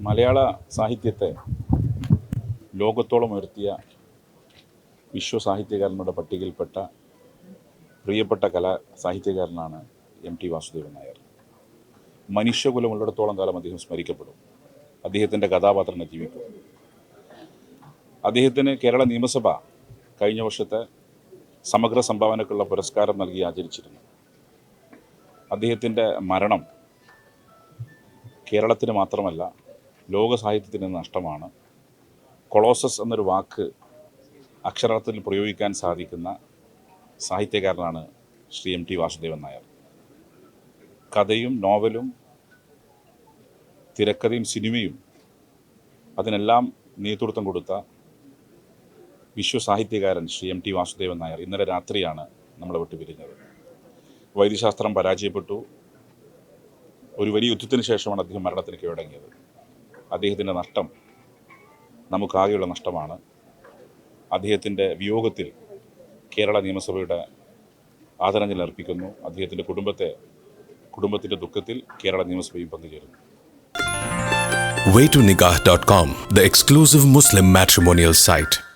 മലയാള സാഹിത്യത്തെ ലോകത്തോളം ഉയർത്തിയ വിശ്വസാഹിത്യകാരന്മാരുടെ പട്ടികയിൽപ്പെട്ട പ്രിയപ്പെട്ട കലാ സാഹിത്യകാരനാണ് എം ടി വാസുദേവൻ നായർ. മനുഷ്യകുലം ഉള്ളിടത്തോളം കാലം അദ്ദേഹം സ്മരിക്കപ്പെടും. അദ്ദേഹത്തിന്റെ കഥാപാത്രങ്ങൾ ജീവിക്കും. അദ്ദേഹത്തിന് കേരള നിയമസഭ കഴിഞ്ഞ വർഷത്തെ സമഗ്ര സംഭാവനക്കുള്ള പുരസ്കാരം നൽകി ആചരിച്ചിരുന്നു. അദ്ദേഹത്തിന്റെ മരണം കേരളത്തിന് മാത്രമല്ല ലോക സാഹിത്യത്തിന് നഷ്ടമാണ്. കൊളോസസ് എന്നൊരു വാക്ക് അക്ഷരാർത്ഥത്തിൽ പ്രയോഗിക്കാൻ സാധിക്കുന്ന സാഹിത്യകാരനാണ് ശ്രീ എം ടി വാസുദേവൻ നായർ. കഥയും നോവലും തിരക്കഥയും സിനിമയും അതിനെല്ലാം നേതൃത്വം കൊടുത്ത വിശ്വസാഹിത്യകാരൻ ശ്രീ എം ടി വാസുദേവൻ നായർ ഇന്നലെ രാത്രിയാണ് നമ്മളെ വിട്ടു പിരിഞ്ഞത്. വൈദ്യശാസ്ത്രം പരാജയപ്പെട്ടു. ഒരു വലിയ യുദ്ധത്തിന് ശേഷമാണ് അദ്ദേഹം മരണത്തിന് കീഴടങ്ങിയത് അദ്ദേഹത്തിന്റെ നഷ്ടം നമുക്കാകെയുള്ള നഷ്ടമാണ്. അദ്ദേഹത്തിന്റെ വിയോഗത്തിൽ കേരള നിയമസഭയുടെ ആദരാഞ്ജലി അർപ്പിക്കുന്നു. അദ്ദേഹത്തിന്റെ കുടുംബത്തെ കുടുംബത്തിന്റെ ദുഃഖത്തിൽ Kerala നിയമസഭയും പങ്കുചേരുന്നു. Way to waytonikah.com, the exclusive Muslim matrimonial site.